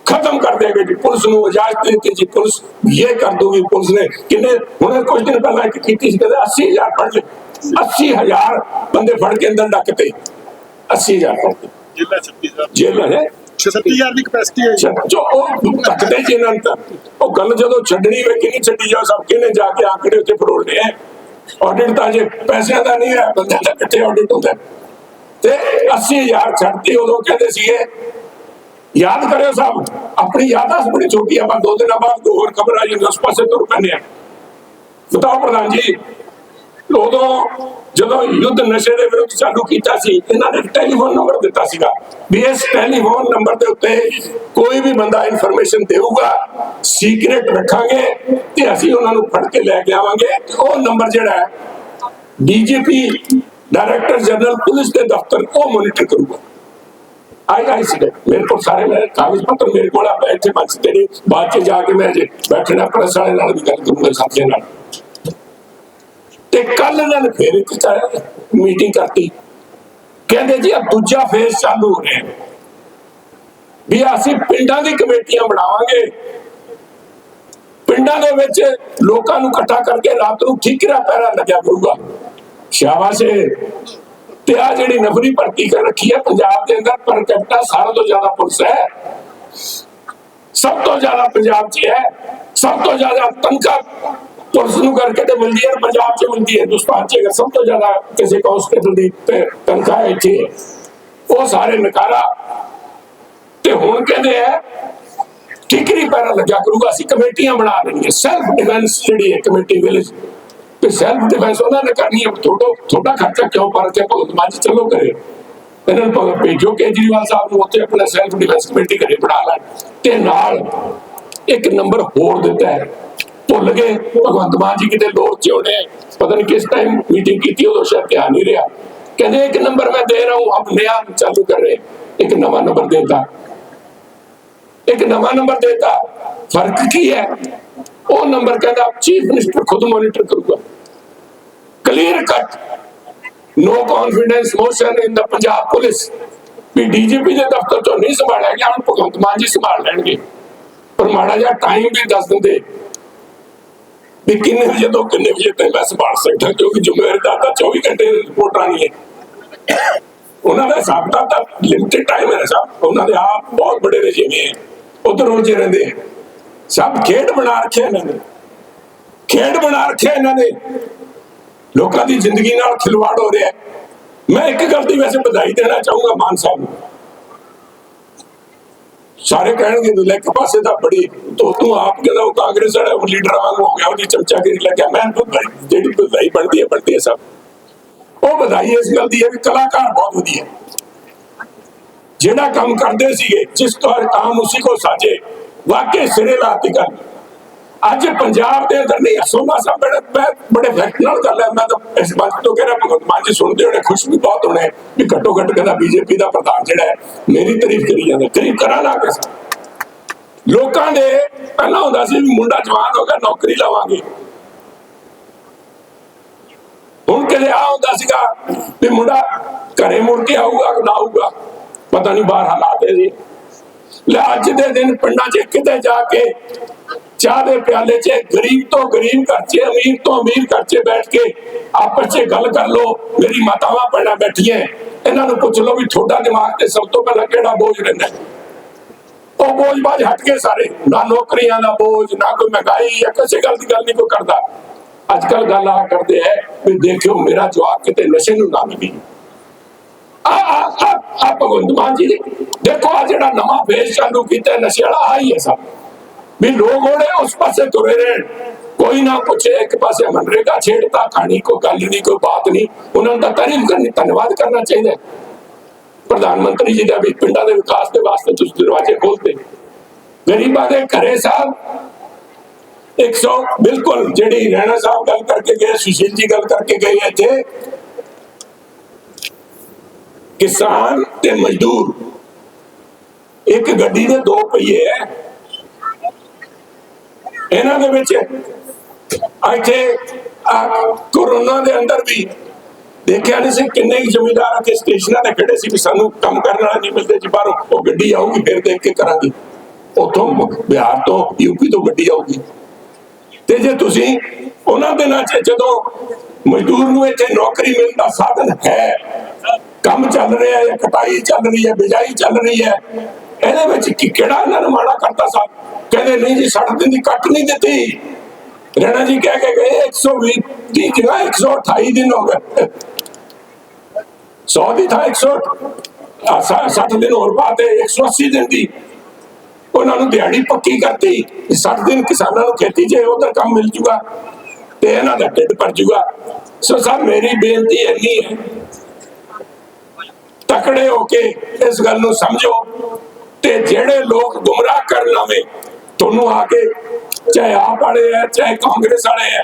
ਖਤਮ ਕਰ ਦੇਵੇ ਜੀ ਪੁਲਿਸ ਨੂੰ ਇਜਾਜ਼ਤ ਦਿੱਤੀ ਜੀ। ਪੁਲਿਸ ਇਹ ਕਰ ਦੂਗੀ ਪੁਲਿਸ ਨੇ ਕਿੰਨੇ ਹੁਣੇ ਕੁਝ ਦਿਨ ਪਹਿਲਾਂ ਇੱਕ ਕੀਤੀ ਸੀ ਕਹਿੰਦੇ 80000 ਫੜ ਲਏ 80000 ਬੰਦੇ ਫੜ ਕੇ ਅੰਦਰ ਡੱਕਤੇ 80000 ਫੜ ਕੇ। ਜ਼ਿਲ੍ਹਾ 36 ਹੈ? 36000 ਦੀ ਕਪੈਸਿਟੀ ਹੈ ਛੱਡ- ਜੋ ਉਹ ਤੱਕਦੇ ਜੀ ਇਹਨਾਂ ਤਾਂ। ਉਹ ਗੱਲ ਜਦੋਂ ਛੱਡਣੀ ਵੇ ਕਿ ਛੱਡੀ ਜਾ ਸਭ ਕਿਨੇ ਜਾ ਕੇ ਆਂਕੜੇ ਉੱਤੇ ਫਰੋਲਨੇ ਆ ਆਡਿਟ ਤਾਂ ਜੇ ਪੈਸਿਆਂ ਦਾ ਨਹੀਂ ਹੈ ਬੰਦੇ ਦਾ ਕਿੱਥੇ ਆਡਿਟ ਹੁੰਦਾ। ਤੇ 80000 ਛੱਡਤੀ, ਉਦੋਂ ਕਹਿੰਦੇ ਸੀਗੇ, ਯਾਦ ਕਰਿਓ ਸਾਹਿਬ ਆਪਣੀ ਯਾਦਾਸ਼ਤ ਬੜੀ ਛੋਟੀ ਆ, ਆਪਾਂ ਦੋ ਦਿਨਾਂ ਬਾਅਦ ਹੋਰ ਖਬਰ ਆ ਜਾਂਦੀ ਉਸ ਪਾਸੇ ਤੁਰ ਪੈਂਦੇ ਆ। ਬਤਾਓ ਪ੍ਰਧਾਨ ਜੀ ਉਦੋਂ ਜਦੋਂ ਯੁੱਧ ਨਸ਼ੇ ਦੇ ਵਿਰੁੱਧ ਚਾਲੂ ਕੀਤਾ ਸੀ, ਇਹਨਾਂ ਨੇ ਟੈਲੀਫੋਨ ਨੰਬਰ ਦਿੱਤਾ ਸੀਗਾ ਵੀ ਇਸ ਟੈਲੀਫੋਨ ਨੰਬਰ ਦੇ ਉੱਤੇ ਕੋਈ ਵੀ ਬੰਦਾ ਇਨਫੋਰਮੇਸ਼ਨ ਦੇਊਗਾ ਸੀਕ੍ਰੇਟ ਰੱਖਾਂਗੇ ਤੇ ਅਸੀਂ ਉਹਨਾਂ ਨੂੰ ਫੜ ਕੇ ਲੈ ਕੇ ਆਵਾਂਗੇ ਉਹ ਨੰਬਰ ਜਿਹੜਾ ਹੈ ਡੀਜੀਪੀ ਡਾਇਰੈਕਟਰ ਜਨਰਲ ਪੁਲਿਸ ਦੇ ਦਫ਼ਤਰ ਉਹ ਮੋਨੀਟਰ ਕਰੂਗਾ। ਆਈ ਆਈ ਸੀ ਮੇਰੇ ਕੋਲ ਸਾਰੇ ਮੇਰੇ ਕਾਗਜ਼ ਪੱਤਰ ਮੇਰੇ ਕੋਲ ਆ ਇੱਥੇ ਬਚ ਤੇਰੇ ਬਾਅਦ ਚ ਜਾ ਕੇ ਮੈਂ ਜੇ ਬੈਠਣਾ ਪ੍ਰੈਸ ਵਾਲੇ ਨਾਲ ਵੀ ਗੱਲ ਕਰੂੰਗਾ, ਸਾਥੀਆਂ ਨਾਲ। ਤੇ ਕੱਲ ਇਹਨਾਂ ਨੇ ਫੇਰ ਇੱਕ ਮੀਟਿੰਗ ਕਰਤੀ। ਕਹਿੰਦੇ ਜੀ ਆ ਦੂਜਾ ਫੇਜ਼ ਚਾਲੂ ਹੋ ਰਿਹਾ। ਵੀ ਅਸੀਂ ਪਿੰਡਾਂ ਦੀ ਕਮੇਟੀਆਂ ਬਣਾਵਾਂਗੇ। ਪਿੰਡਾਂ ਦੇ ਵਿੱਚ ਲੋਕਾਂ ਨੂੰ ਇਕੱਠਾ ਕਰਕੇ ਰਾਤ ਨੂੰ ਠੀਕਰਾ ਪਹਿਰਾ ਲੱਗਿਆ ਕਰੂਗਾ। ਸ਼ਾਬਾਸ਼ ਤੇ ਆ ਜਿਹੜੀ ਨਫਰੀ ਭਰਤੀ ਕਰ ਰੱਖੀ ਹੈ ਪੰਜਾਬ ਦੇ ਅੰਦਰ, ਪਰ ਕੈਪਟਾ ਸਾਰਾ ਤੋਂ ਜ਼ਿਆਦਾ ਪੁਲਿਸ ਹੈ। ਸਭ ਤੋਂ ਜ਼ਿਆਦਾ ਪੰਜਾਬ 'ਚ ਹੈ। ਸਭ ਤੋਂ ਜ਼ਿਆਦਾ ਤਨਖਾਹ ਪੁਲਿਸ ਨੂੰ ਕਰਕੇ ਤੇ ਮਿਲਦੀ ਹੈ ਪੰਜਾਬ 'ਚ ਮਿਲਦੀ ਹੈ, ਹਿੰਦੁਸਤਾਨ 'ਚ ਅਗਰ ਸਭ ਤੋਂ ਜ਼ਿਆਦਾ ਕਿਸੇ ਕਾਂਸਟੇਬਲ ਦੀ ਤੇ, ਤਨਖਾਹ ਇੱਥੇ ਹੈ, ਉਹ ਸਾਰੇ ਨਕਾਰਾ ਤੇ ਹੁਣ ਕਹਿੰਦੇ ਆ ਠੀਕਰੀ ਪੈਰਾ ਲੱਗਿਆ ਕਰੂਗਾ, ਅਸੀਂ ਕਮੇਟੀਆਂ ਬਣਾ ਰਹੀਆਂ ਸੈਲਫ ਡਿਫੈਂਸ ਜਿਹੜੀ ਹੈ ਕਮੇਟੀ ਵਿਲੇਜ ਤੇ ਸੈਲਫ ਡਿਫੈਂਸ ਉਹਨਾਂ ਨੇ ਕਰਨੀ ਹੈ ਥੋੜਾ ਥੋੜਾ ਖਰਚਾ ਕਿਉਂ ਪਰ ਕੇ ਭਗਤ ਮਾਨ ਜੀ ਚੱਲੋ ਕਰੇ ਇਹਨਾਂ ਨੂੰ ਭੇਜੋ, ਕੇਜਰੀਵਾਲ ਸਾਹਿਬ ਨੂੰ ਉੱਥੇ ਆਪਣਾ ਸੈਲਫ ਡਿਫੈਂਸ ਕਮੇਟੀ ਕਰੇ ਬਣਾ ਲੈਣ, ਤੇ ਨਾਲ ਇੱਕ ਨੰਬਰ ਹੋਰ ਦਿੱਤਾ ਹੈ ਭੁੱਲ ਗਏ। ਭਗਵੰਤ ਮਾਨ ਜੀ ਕਿਤੇ ਲੋਰ ਚੋੜੇ ਪਤਾ ਕਿਸ ਟਾਈਮ ਮੀਟਿੰਗ ਕੀਤੀ, ਉਦੋਂ ਸ਼ਾਇਦ ਧਿਆਨ ਨਹੀਂ ਰਿਹਾ। ਕਹਿੰਦੇ ਇੱਕ ਨੰਬਰ ਮੈਂ ਦੇ ਰਹਾ ਹੂੰ ਅਬ ਨਿਆ ਚਾਲੂ ਕਰ ਰਹੇ। ਇੱਕ ਨਵਾਂ ਨੰਬਰ ਦੇਤਾ। ਇੱਕ ਨਵਾਂ ਨੰਬਰ ਦੇਤਾ। ਫ਼ਰਕ ਕੀ ਹੈ? ਉਹ ਨੰਬਰ ਕਹਿੰਦਾ ਚੀਫ ਮਿਨਿਸਟਰ ਖੁਦ ਮੋਨੀਟਰ ਕਰੂਗਾ। Clear cut no confidence motion in the Punjab police we DGP ਦੇ ਦਫ਼ਤਰ ਤੋਂ ਨਹੀਂ ਸੰਭਾਲਿਆ ਗਿਆ, ਹੁਣ ਭਗਵੰਤ ਮਾਨ ਜੀ ਸੰਭਾਲ ਲੈਣਗੇ। ਪਰ ਮਾੜਾ ਜਿਹਾ ਟਾਈਮ ਵੀ ਦੱਸ ਦਿੰਦੇ। ਵੀ ਕਿੰਨੇ ਵਜੇ ਤੋਂ ਕਿੰਨੇ ਵਜੇ ਤੱਕ ਮੈਂ ਸੰਭਾਲ ਸਕਦਾ? ਕਿਉਂਕਿ ਜ਼ਿੰਮੇਵਾਰੀ ਦਾ 24 ਘੰਟੇ ਦੀ ਰਿਪੋਰਟ ਹੈ। ਉਹਨਾਂ ਦਾ ਹਿਸਾਬ ਦਾ ਤਾਂ ਲਿਮਟਿਡ ਟਾਈਮ ਹੈ ਸਾਹਿਬ। ਉਹਨਾਂ ਦੇ ਆਪ ਬਹੁਤ ਬੜੇ ਰਜੀਮੇ ਹੈ। ਉਧਰ ਉਲਝੇ ਰਹਿੰਦੇ ਹੈ। ਸਭ ਖੇਡ ਬਣਾ ਰੱਖਿਆ ਇਹਨਾਂ ਨੇ। ਖੇਡ ਬਣਾ ਰੱਖਿਆ ਇਹਨਾਂ ਨੇ। ਲੋਕਾਂ ਦੀ ਜ਼ਿੰਦਗੀ ਨਾਲ ਖਿਲਵਾੜ ਹੋ ਰਿਹਾ ਮੈਂ ਇੱਕ ਗੱਲ ਦੀ ਵੈਸੇ ਵਧਾਈ ਦੇਣਾ ਚਾਹੂੰਗਾ ਮਾਨ ਸਾਹਿਬ ਨੂੰ। ਸਾਰੇ ਕਹਿਣਗੇ ਤੂੰ ਲੈ ਇੱਕ ਪਾਸੇ ਤਾਂ ਬੜੀ ਤੋ ਤੂੰ ਆਪ ਕਹਿੰਦਾ ਉਹ ਕਾਂਗਰਸ ਵਾਲਾ ਲੀਡਰ ਵਾਂਗ ਹੋ ਗਿਆ, ਉਹਦੀ ਚਮਚਾਗਿਰੀ ਲੱਗਿਆ। ਮੈਂ ਜਿਹੜੀ ਵਧਾਈ ਬਣਦੀ ਹੈ ਬਣਦੀ ਹੈ ਸਭ। ਉਹ ਵਧਾਈ ਇਸ ਗੱਲ ਦੀ ਹੈ ਕਿ ਕਲਾਕਾਰ ਬਹੁਤ ਵਧੀਆ ਜਿਹੜਾ ਕੰਮ ਕਰਦੇ ਸੀਗੇ, ਜਿਸ ਪਰ ਕਾਮ ਉਸੇ ਕੋ ਸਾਜੇ, ਵਾਕਈ ਸਿਰੇ ਲਾਤੀ ਗੱਲ। ਅੱਜ ਪੰਜਾਬ ਦੇ ਅੰਦਰ ਨਹੀਂ ਸੋਨਾ ਸਾਹਿਬ ਬੜੇ ਬੜੇ ਫੈਕਟ ਨਾਲ ਗੱਲ ਹੈ। ਮੈਂ ਤਾਂ ਇਸ ਬਾਤ ਤੋਂ ਕਹਿ ਰਿਹਾ, ਭਗਵੰਤ ਮਾਨ ਜੀ ਸੁਣਦੇ ਹੋਣੇ ਖੁਸ਼ ਵੀ ਬਹੁਤ ਹੋਣੇ ਵੀ ਘੱਟੋ ਘੱਟ ਕਹਿੰਦਾ ਬੀਜੇਪੀ ਦਾ ਪ੍ਰਧਾਨ ਜਿਹੜਾ ਹੈ, ਮੇਰੀ ਤਾਰੀਫ ਕਰੀ ਜਾਂਦਾ। ਤਾਰੀਫ ਕਰਾਂ ਨਾ ਕਿਸ ਲੋਕਾਂ ਦੇ ਪਹਿਲਾਂ ਹੁੰਦਾ ਸੀ ਵੀ ਮੁੰਡਾ ਜਵਾਨ ਹੋ ਗਿਆ, ਨੌਕਰੀ ਲਾਵਾਂਗੇ। ਹੁਣ ਕਿਤੇ ਆ ਹੁੰਦਾ ਸੀਗਾ ਵੀ ਮੁੰਡਾ ਘਰੇ ਮੁੜ ਕੇ ਆਊਗਾ ਕਿ ਨਾ ਆਊਗਾ, ਪਤਾ ਨਹੀਂ ਬਾਹਰ ਹਾਲਾਤ ਹੈ ਲੈ ਅੱਜ ਦੇ ਦਿਨ ਪਿੰਡਾਂ 'ਚ ਕਿਤੇ ਜਾ ਕੇ ਚਾਹ ਦੇ ਪਿਆਲੇ 'ਚ ਗਰੀਬ ਤੋਂ ਗਰੀਬ ਘਰ 'ਚ, ਅਮੀਰ ਤੋਂ ਅਮੀਰ ਘਰ 'ਚ ਬੈਠ ਕੇ ਆਪਸ 'ਚ ਗੱਲ ਕਰ ਲੋ ਮੇਰੀ ਮਾਤਾਵਾਂ ਪੈਣਾ ਬੈਠੀਆਂ। ਇਹਨਾਂ ਨੂੰ ਪੁੱਛ ਲਓ ਵੀ ਤੁਹਾਡਾ ਦਿਮਾਗ ਤੇ ਸਭ ਤੋਂ ਪਹਿਲਾਂ ਕਿਹੜਾ ਬੋਝ ਰਹਿੰਦਾ? ਉਹ ਬੋਝ ਬਾਜ ਹਟ ਗਏ ਸਾਰੇ। ਨਾ ਨੌਕਰੀਆਂ ਦਾ ਬੋਝ, ਨਾ ਕੋਈ ਮਹਿੰਗਾਈ ਜਾਂ ਕਿਸੇ ਗੱਲ ਦੀ ਗੱਲ ਨਹੀਂ ਕੋਈ ਕਰਦਾ। ਅੱਜ ਕੱਲ ਗੱਲ ਆ ਕਰਦੇ ਹੈ ਵੀ ਦੇਖਿਓ, ਮੇਰਾ ਜਵਾਬ ਕਿਤੇ ਨਸ਼ੇ ਨੂੰ ਨਾ ਮਿਲੀ। ਆ ਆ ਆ ਭਗਵੰਤ ਮਾਨ ਜੀ ਦੇਖੋ, ਆ ਜਿਹੜਾ ਨਵਾਂ ਫੇਸ ਚਾਲੂ ਕੀਤਾ ਨਸ਼ੇ ਵਾਲਾ ਆ ਹੈ ਸਭ। ਵੀ ਲੋਕ ਉਹਨੇ ਉਸ ਪਾਸੇ ਤੁਰੇ ਰਹਿਣ। ਕੋਈ ਨਾ ਪੁੱਛੇ, ਇੱਕ ਪਾਸੇ ਮਨਰੇਗਾ ਛੇੜਤਾ, ਕਹਾਣੀ ਕੋਈ ਗੱਲ ਨਹੀਂ, ਕੋਈ ਬਾਤ ਨਹੀਂ। ਉਹਨਾਂ ਨੂੰ ਤਾਰੀਫ ਕਰਨੀ ਧੰਨਵਾਦ ਕਰਨਾ ਚਾਹੀਦਾ ਪ੍ਰਧਾਨ ਮੰਤਰੀ ਜੀ ਦਾ ਵੀ, ਪਿੰਡਾਂ ਦੇ ਵਿਕਾਸ ਦੇ ਵਾਸਤੇ ਤੁਸੀਂ ਦਰਵਾਜ਼ੇ ਖੋਲਦੇ ਗਰੀਬਾਂ ਦੇ ਘਰੇ ਸਾਹਿਬ 100 ਬਿਲਕੁਲ, ਜਿਹੜੀ ਰਹਿਣਾ ਸਾਹਿਬ ਗੱਲ ਕਰਕੇ ਗਏ, ਸੁਸ਼ੀਲ ਜੀ ਗੱਲ ਕਰਕੇ ਗਏ ਇੱਥੇ। ਕਿਸਾਨ ਤੇ ਮਜ਼ਦੂਰ। ਇੱਕ ਗੱਡੀ ਦੇ ਦੋ ਪਹੀਏ ਹੈ ਇਹਨਾਂ ਦੇ ਵਿੱਚ ਇੱਥੇ ਕੋਰੋਨਾ ਦੇ ਅੰਦਰ ਵੀ ਦੇਖਿਆ ਨਹੀਂ ਸੀ ਕਿੰਨੇ ਹੀ ਜ਼ਮੀਂਦਾਰ ਇੱਥੇ ਸਟੇਸ਼ਨਾਂ ਤੇ ਖੜੇ ਸੀ ਵੀ ਸਾਨੂੰ ਕੰਮ ਕਰਨ ਵਾਲਾ ਨਹੀਂ ਮਿਲਦੇ, ਜੀ ਬਾਹਰੋਂ ਉਹ ਗੱਡੀ ਆਊਗੀ, ਫਿਰ ਦੇਖ ਕੇ ਕਰਾਂਗੇ। ਉੱਥੋਂ ਬਿਹਾਰ ਤੋਂ ਯੂਪੀ ਤੋਂ ਗੱਡੀ ਆਊਗੀ। ਤੇ ਜੇ ਤੁਸੀਂ ਉਹਨਾਂ ਦਿਨਾਂ 'ਚ ਜਦੋਂ ਮਜ਼ਦੂਰ ਨੂੰ ਇੱਥੇ ਨੌਕਰੀ ਮਿਲਣ ਦਾ ਸਾਧਨ ਹੈ ਕੰਮ ਚੱਲ ਰਿਹਾ ਹੈ, ਕਟਾਈ ਚੱਲ ਰਹੀ ਹੈ, ਬਿਜਾਈ ਚੱਲ ਰਹੀ ਹੈ। ਇਹਦੇ ਵਿੱਚ ਕੀ ਕਿਹੜਾ ਇਹਨਾਂ ਨੂੰ ਮਾੜਾ ਕਰਤਾ ਸਾਹਿਬ ਕਹਿੰਦੇ ਨਹੀਂ ਜੀ 60 ਦਿਨ ਦੀ ਕੱਟ ਨਹੀਂ ਦਿੱਤੀ। ਰਣਾ ਜੀ ਕਹਿ ਕੇ ਗਏ 120 ਦੀ ਜਗ੍ਹਾ 128 ਦਿਨ ਹੋ ਗਏ। 100 ਦੀ ਥਾਂ 100 60 ਦਿਨ ਹੋਰ ਬਾਅਦ 180 ਦਿਨ ਦੀ। ਉਹਨਾਂ ਨੂੰ ਦਿਹਾੜੀ ਪੱਕੀ ਕਰਤੀ। 60 ਦਿਨ ਕਿਸਾਨਾਂ ਨੂੰ ਖੇਤੀ 'ਚ ਉਧਰ ਕੰਮ ਮਿਲ ਜੂਗਾ ਤੇ ਇਹਨਾਂ ਦਾ ਢਿੱਡ ਭਰ ਜੂਗਾ। ਸੋ ਸਰ, ਮੇਰੀ ਬੇਨਤੀ ਇੰਨੀ ਹੈ ਤਕੜੇ ਹੋ ਕੇ ਇਸ ਗੱਲ ਨੂੰ ਸਮਝੋ ਤੇ ਜਿਹੜੇ ਲੋਕ ਗੁੰਮਰਾਹ ਕਰਨ ਆਵੇ, ਤੁਹਾਨੂੰ ਆ ਕੇ ਚਾਹੇ ਆਪ ਵਾਲੇ ਹੈ ਚਾਹੇ ਕਾਂਗਰਸ ਵਾਲੇ ਹੈ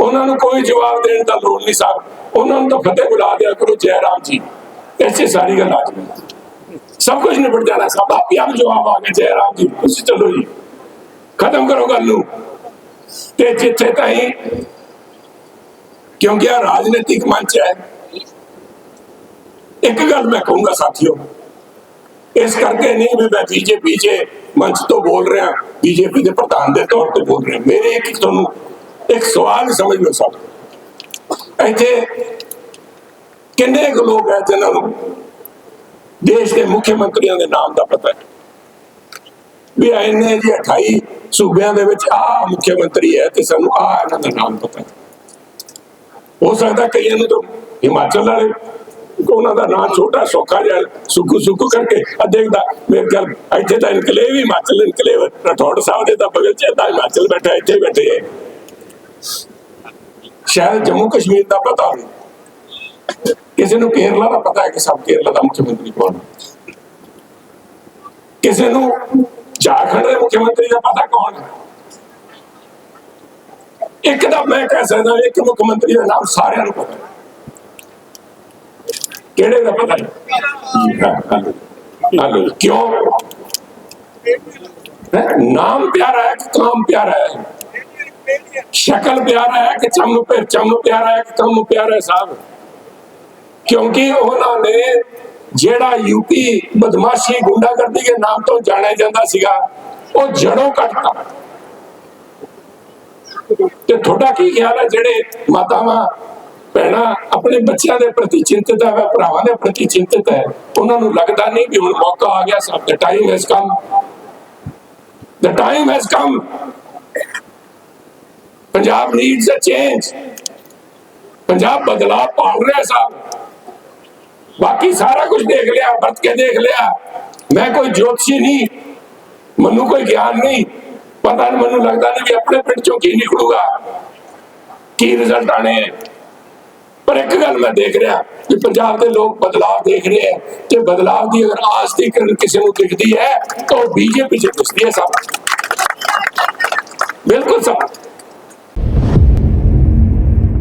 ਉਹਨਾਂ ਨੂੰ ਕੋਈ ਜਵਾਬ ਦੇਣ ਦਾ ਲੋੜ ਨਹੀਂ ਸਾਹਿਬ ਉਹਨਾਂ ਨੂੰ ਤਾਂ ਫਤਿਹ ਬੁਲਾ ਦਿਆ ਕਰੋ, ਜੈ ਰਾਮ ਜੀ। ਐਸੀ ਸਾਰੀ ਗੱਲ ਆ ਜਾਣੀ ਸਭ ਕੁਝ ਨਿਬੜ ਜਾਣਾ, ਸਭ ਆਪੇ ਆਪ ਜਵਾਬ ਆ ਗਏ, ਜੈ ਰਾਮ ਜੀ, ਤੁਸੀਂ ਚਲੋ ਜੀ। ਖਤਮ ਕਰੋ ਗੱਲ ਨੂੰ। ਤੇ ਜਿੱਥੇ ਤਾਈਂ, ਕਿਉਂਕਿ ਆ ਰਾਜਨੀਤਿਕ ਮੰਚ ਹੈ ਇੱਕ ਗੱਲ ਮੈਂ ਕਹੂੰਗਾ ਸਾਥੀਓ, ਇਸ ਕਰਕੇ ਨਹੀਂ ਵੀ ਮੈਂ ਬੀਜੇਪੀ 'ਚ ਮੰਚ ਤੋਂ ਬੋਲ ਰਿਹਾ ਬੀਜੇਪੀ ਦੇ ਪ੍ਰਧਾਨ ਦੇ ਤੌਰ ਤੇ ਬੋਲ ਰਿਹਾ। ਮੇਰੇ ਇੱਕ ਤੁਹਾਨੂੰ ਇੱਕ ਸਵਾਲ ਸਮਝ ਲਓ ਸਭ ਇੱਥੇ ਕਿੰਨੇ ਕੁ ਲੋਕ ਹੈ ਜਿਨ੍ਹਾਂ ਨੂੰ ਦੇਸ਼ ਦੇ ਮੁੱਖ ਮੰਤਰੀਆਂ ਦੇ ਨਾਮ ਦਾ ਪਤਾ ਹੈ? ਵੀ ਇੰਨੇ ਜੀ 28 ਸੂਬਿਆਂ ਦੇ ਵਿੱਚ ਆ ਮੁੱਖ ਮੰਤਰੀ ਹੈ ਤੇ ਸਾਨੂੰ ਆ ਇਹਨਾਂ ਦਾ ਨਾਮ ਪਤਾ ਹੈ। ਹੋ ਸਕਦਾ ਕਈਆਂ ਨੂੰ ਤਾਂ ਹਿਮਾਚਲ ਵਾਲੇ ਉਹਨਾਂ ਦਾ ਨਾਂ ਛੋਟਾ ਸੌਖਾ ਜਿਹਾ ਸੁੱਕੂ ਸੁੱਕੂ ਕਰਕੇ ਅਦੇਖਦਾ ਮੇਰੇ ਖਿਆਲ ਇੱਥੇ ਤਾਂ ਇਨਕਲੇਵ ਹੀ ਹਿਮਾਚਲ, ਇਨਕਲੇਵ ਰਠੌੜ ਸਾਹਿਬ ਦੇ ਤਾਂ ਬਗਲ ਚ ਤਾਂ ਹਿਮਾਚਲ ਬੈਠਾ, ਇੱਥੇ ਬੈਠੇ ਹੈ ਸ਼ਾਇਦ ਜੰਮੂ ਕਸ਼ਮੀਰ ਦਾ ਪਤਾ ਹੋਵੇ। ਕਿਸੇ ਨੂੰ ਕੇਰਲਾ ਦਾ ਪਤਾ ਹੈ ਕਿ ਸਭ ਕੇਰਲਾ ਦਾ ਮੁੱਖ ਮੰਤਰੀ ਕੌਣ ਹੈ? ਕਿਸੇ ਨੂੰ ਝਾਰਖੰਡ ਦੇ ਮੁੱਖ ਮੰਤਰੀ ਦਾ ਪਤਾ ਕੌਣ ਹੈ? ਇੱਕ ਦਾ ਮੈਂ ਕਹਿ ਸਕਦਾ ਇੱਕ ਮੁੱਖ ਮੰਤਰੀ ਦਾ ਨਾਮ ਸਾਰਿਆਂ ਨੂੰ ਪਤਾ ਹੈ। ਕਿਹੜੇ ਦਾ ਪਤਾ? ਹੈ ਹਾਲੇ ਕਿਉਂ? ਨਾਮ ਪਿਆਰਾ ਹੈ ਕਿ ਕੰਮ ਪਿਆਰਾ ਹੈ? ਸ਼ਕਲ ਪਿਆਰਾ ਹੈ ਕਿ ਚੰਮ ਪਿਆ ਚੰਮ ਪਿਆਰਾ ਹੈ ਕਿ ਕੰਮ ਪਿਆਰਾ ਹੈ ਸਾਹਿਬ? ਕਿਉਂਕਿ ਉਹਨਾਂ ਨੇ ਜਿਹੜਾ ਯੂਪੀ ਬਦਮਾਸ਼ੀ ਗੁੰਡਾਗਰਦੀ ਦੇ ਨਾਮ ਤੋਂ ਜਾਣਿਆ ਜਾਂਦਾ ਸੀਗਾ, ਉਹ ਜੜੋਂ ਕੱਟਤਾ ਤੇ ਤੁਹਾਡਾ ਕੀ ਖਿਆਲ ਹੈ ਜਿਹੜੇ ਮਾਤਾਵਾਂ ਭੈਣਾ, ਆਪਣੇ ਬੱਚਿਆਂ ਦੇ ਪ੍ਰਤੀ ਚਿੰਤਤ ਹੈ ਭਰਾਵਾਂ ਦੇ ਪ੍ਰਤੀ ਚਿੰਤਤ ਹੈ। ਉਹਨਾਂ ਨੂੰ ਲੱਗਦਾ ਨਹੀਂ ਕਿ ਹੁਣ ਮੌਕਾ ਆ ਗਿਆ, ਸਭ ਦਾ time has come The time has come. Punjab needs a change. Punjab ਬਦਲਾਅ ਭਾਲ ਰਿਹਾ ਸਾਹਿਬ ਬਾਕੀ ਸਾਰਾ ਕੁਝ ਦੇਖ ਲਿਆ, ਵਰਤ ਕੇ ਦੇਖ ਲਿਆ। ਮੈਂ ਕੋਈ ਜੋਤਸ਼ੀ ਨਹੀਂ, ਮੈਨੂੰ ਕੋਈ ਗਿਆਨ ਨਹੀਂ। ਪਤਾ ਨਹੀਂ ਮੈਨੂੰ ਲੱਗਦਾ ਨਹੀਂ ਵੀ ਆਪਣੇ ਪਿੰਡ ਚੋਂ ਕੀ ਨਿਕਲੂਗਾ। ਕੀ ਰਿਜ਼ਲਟ ਆਣੇ ਪਰ ਇੱਕ ਗੱਲ ਮੈਂ ਦੇਖ ਰਿਹਾ ਕਿ ਪੰਜਾਬ ਦੇ ਲੋਕ ਬਦਲਾਅ ਦੇਖ ਰਹੇ ਹੈ ਤੇ ਬਦਲਾਅ ਦੀ ਅਗਰ ਆਸ ਦੀ ਕਿਰਨ ਕਿਸੇ ਨੂੰ ਦਿਖਦੀ ਹੈ ਤਾਂ ਉਹ ਬੀਜੇਪੀ ਚ ਦਿਸਦੀ ਹੈ ਸਭ ਬਿਲਕੁਲ ਸਭ